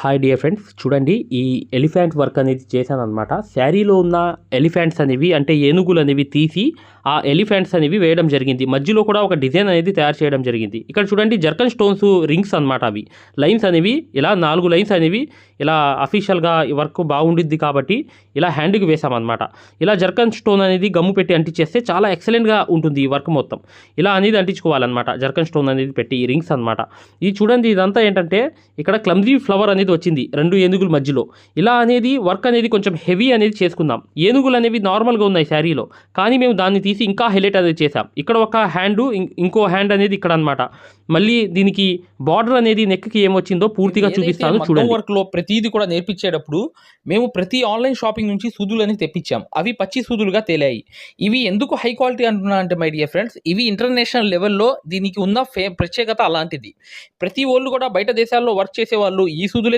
Hi dear friends చూడండి ఈ elephant work అనేది చేశాను అనమాట శారీలో ఉన్న ఎలిఫెంట్స్ అనేవి అంటే ఏనుగులు అనేవి తీసి ఆ ఎలిఫెంట్స్ అనేవి వేయడం జరిగింది. మధ్యలో కూడా ఒక డిజైన్ అనేది తయారు చేయడం జరిగింది. ఇక్కడ చూడండి జర్కన్ స్టోన్స్ రింగ్స్ అనమాట అవి. లైన్స్ అనేవి ఇలా నాలుగు లైన్స్ అనేవి ఇలా అఫీషియల్గా ఈ వర్క్ బాగుండిద్ది కాబట్టి ఇలా హ్యాండ్కి వేసామన్నమాట ఇలా జర్కన్ స్టోన్ అనేది గమ్ము పెట్టి అంటించేస్తే చాలా ఎక్సలెంట్గా ఉంటుంది ఈ వర్క్ మొత్తం. ఇలా అనేది అంటించుకోవాలన్నమాట. జర్కన్ స్టోన్ అనేది పెట్టి ఈ రింగ్స్ అనమాట ఇది చూడండి ఇదంతా ఏంటంటే ఇక్కడ క్లమ్జీ ఫ్లవర్ అనేది వచ్చింది రెండు ఏనుగుల మధ్యలో. ఇలా అనేది వర్క్ అనేది కొంచెం హెవీ అనేది చేసుకుందాం. ఏనుగులు అనేవి నార్మల్గా ఉన్నాయి శారీలో. కానీ మేము దాన్ని తీసి ఇంకా హైలైట్ అనేది చేసాం ఇక్కడ ఒక హ్యాండ్ ఇంకో హ్యాండ్ అనేది ఇక్కడ అన్నమాట. మళ్ళీ దీనికి బార్డర్ అనేది నెక్కి ఏమొచ్చిందో పూర్తిగా చూపిస్తాను చూడండి. వర్క్లో ప్రతిదీ కూడా నేర్పించేటప్పుడు మేము ప్రతి ఆన్లైన్ షాపింగ్ నుంచి సూదులు అనేది తెప్పించాం. అవి పచ్చి సూదులుగా తేలాయి. ఇవి ఎందుకు హై క్వాలిటీ అంటున్నా అంటే మై డియర్ ఫ్రెండ్స్ ఇవి ఇంటర్నేషనల్ లెవెల్లో దీనికి ఉన్న ఫే ప్రత్యేకత అలాంటిది. ప్రతి వాళ్ళు కూడా బయట దేశాల్లో వర్క్ చేసే వాళ్ళు ఈ సూదులే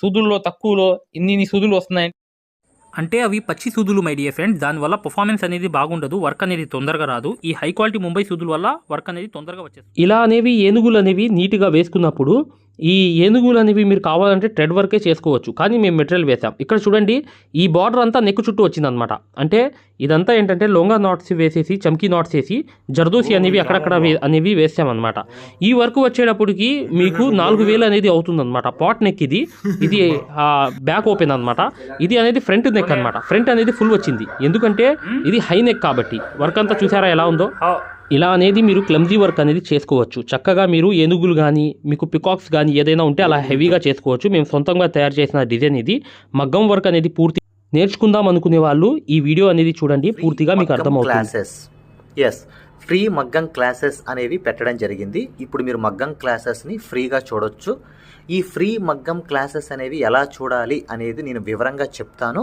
సూదుల్లో తక్కువలో ఇన్ని ఇన్ని సూదులు వస్తున్నాయి. అంటే అవి పచ్చి సూదులు మై డియర్ ఫ్రెండ్స్ దానివల్ల పర్ఫార్మెన్స్ అనేది బాగుండదు వర్క్ అనేది తొందరగా రాదు. ఈ హై క్వాలిటీ ముంబై సూదుల వల్ల వర్క్ అనేది తొందరగా వచ్చేస్తుంది. ఇలా అనేవి ఏనుగులు అనేవి నీట్గా వేసుకున్నప్పుడు ఈ ఏనుగులు అనేవి మీరు కావాలంటే ట్రెడ్ వర్కే చేసుకోవచ్చు. కానీ మేము మెటీరియల్ వేసాం ఇక్కడ చూడండి ఈ బార్డర్ అంతా నెక్ చుట్టూ వచ్చిందనమాట అంటే ఇదంతా ఏంటంటే లొంగా నాట్స్ వేసేసి చమ్కీ నాట్స్ వేసి జర్దోసి అనేవి అక్కడక్కడ వే- అనేవి వేసామన్నమాట. ఈ వర్క్ వచ్చేటప్పటికి మీకు నాలుగు వేలు అనేది అవుతుందన్నమాట. పాట్ నెక్ ఇది. ఇది బ్యాక్ ఓపెన్ అన్నమాట. ఇది అనేది ఫ్రంట్ నెక్ అన్నమాట. ఫ్రంట్ అనేది ఫుల్ వచ్చింది. ఎందుకంటే ఇది హై నెక్ కాబట్టి. వర్క్ అంతా చూసారా ఎలా ఉందో? ఇలా అనేది మీరు క్లమ్జీ వర్క్ అనేది చేసుకోవచ్చు. చక్కగా మీరు ఏనుగులు కానీ మీకు పికాక్స్ కానీ ఏదైనా ఉంటే అలా హెవీగా చేసుకోవచ్చు. మేము సొంతంగా తయారు చేసిన డిజైన్ ఇది. మగ్గం వర్క్ అనేది పూర్తి నేర్చుకుందాం అనుకునే వాళ్ళు ఈ వీడియో అనేది చూడండి. పూర్తిగా మీకు అర్థమవుతుంది. క్లాసెస్ ఎస్ ఫ్రీ మగ్గం క్లాసెస్ అనేవి పెట్టడం జరిగింది. ఇప్పుడు మీరు మగ్గం క్లాసెస్ని ఫ్రీగా చూడొచ్చు. ఈ ఫ్రీ మగ్గం క్లాసెస్ అనేవి ఎలా చూడాలి అనేది నేను వివరంగా చెప్తాను.